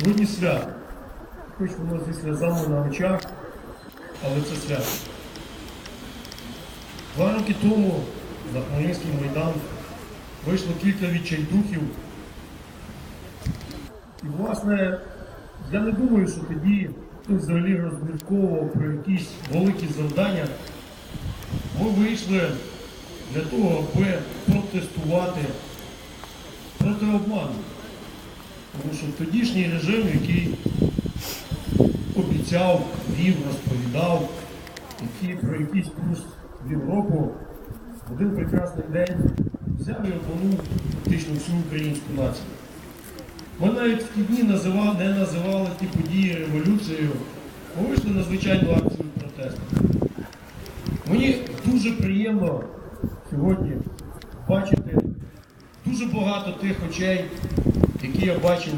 Сьогодні свято. Хоч воно зі сльозами на очах, але це свято. Два роки тому на Хмельницький майдан вийшло кілька відчайдухів. І, власне, я не думаю, що тоді хтось взагалі розмірковував про якісь великі завдання. Ми вийшли для того, аби протестувати проти обману. Тому що тодішній режим, який обіцяв, вів, розповідав, який про якийсь курс в Європу, в один прекрасний день взяв і обманув фактично всю українську націю. Ми навіть в ті дні називали, не називали ті події революцією, ми вийшли на звичайну акцію протесту. Мені дуже приємно сьогодні бачити дуже багато тих очей, які я бачив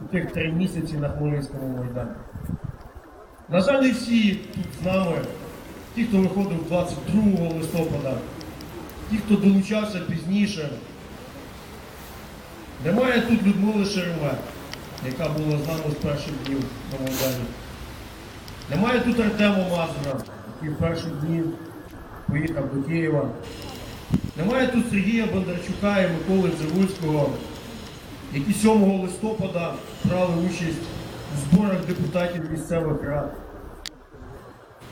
у тих три місяці на Хмельницькому майдані. На жаль, не всі тут з нами, ті, хто виходив 22 листопада, ті, хто долучався пізніше. Немає тут Людмили Шеремет, яка була з нами з перших днів на Майдані. Немає тут Артема Мазура, який в перші дні поїхав до Києва. Немає тут Сергія Бондарчука і Миколи Дзивульського, які 7 листопада брали участь у зборах депутатів місцевих рад.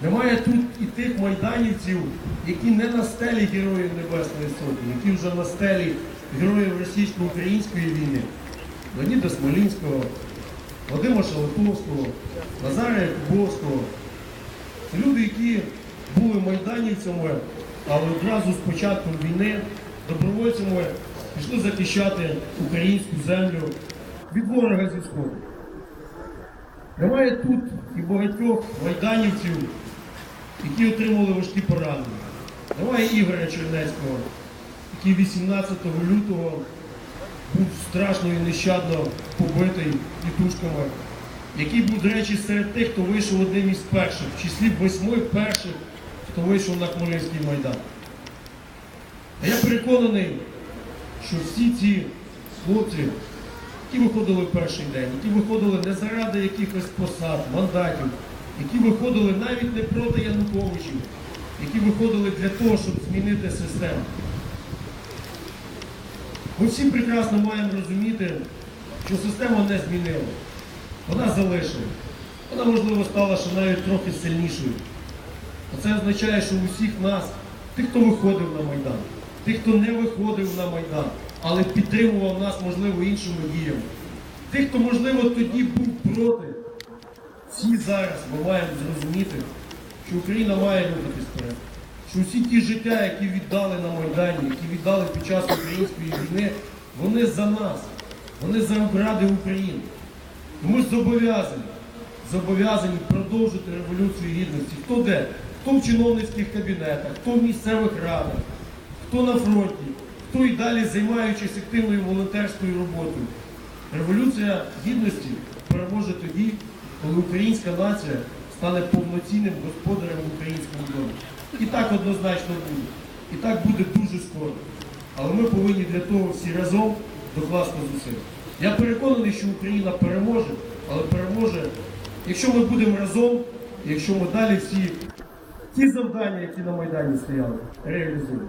Немає тут і тих майданівців, які не на стелі Героїв Небесної Сотні, які вже на стелі героїв російсько-української війни, Леоніда Смолінського, Вадима Шалаховського, Назара Якубовського. Це люди, які були майданівцями, але одразу з початком війни добровольцями пішли захищати українську землю від ворога зі сходу. Немає тут і багатьох майданівців, які отримали важкі поранення. Немає Ігоря Чернецького, який 18 лютого був страшно і нещадно побитий тітушками, який був, до речі, серед тих, хто вийшов одним із перших, в числі восьми перших, хто вийшов на Хмельницький майдан. А я переконаний, що всі ці хлопці, які виходили в перший день, які виходили не заради якихось посад, мандатів, які виходили навіть не проти Януковичів, які виходили для того, щоб змінити систему. Ми всі прекрасно маємо розуміти, що система не змінила. Вона залишила. Вона, можливо, стала ще навіть трохи сильнішою. А це означає, що у всіх нас, тих, хто виходив на Майдан, тих, хто не виходив на Майдан, але підтримував нас, можливо, іншими діями. Тих, хто, можливо, тоді був проти, всі зараз ми маємо зрозуміти, що Україна має рухатись вперед. Що всі ті життя, які віддали на Майдані, які віддали під час української війни, вони за нас, вони за обради України. Ми зобов'язані, зобов'язані продовжити революцію гідності. Хто де? Хто в чиновницьких кабінетах, хто в місцевих радах, хто на фронті, хто і далі займаючись активною волонтерською роботою. Революція гідності переможе тоді, коли українська нація стане повноцінним господарем в українському домі. І так однозначно буде. І так буде дуже скоро. Але ми повинні для того всі разом докласти зусиль. Я переконаний, що Україна переможе, але переможе, якщо ми будемо разом, якщо ми далі всі ті завдання, які на Майдані стояли, реалізуємо.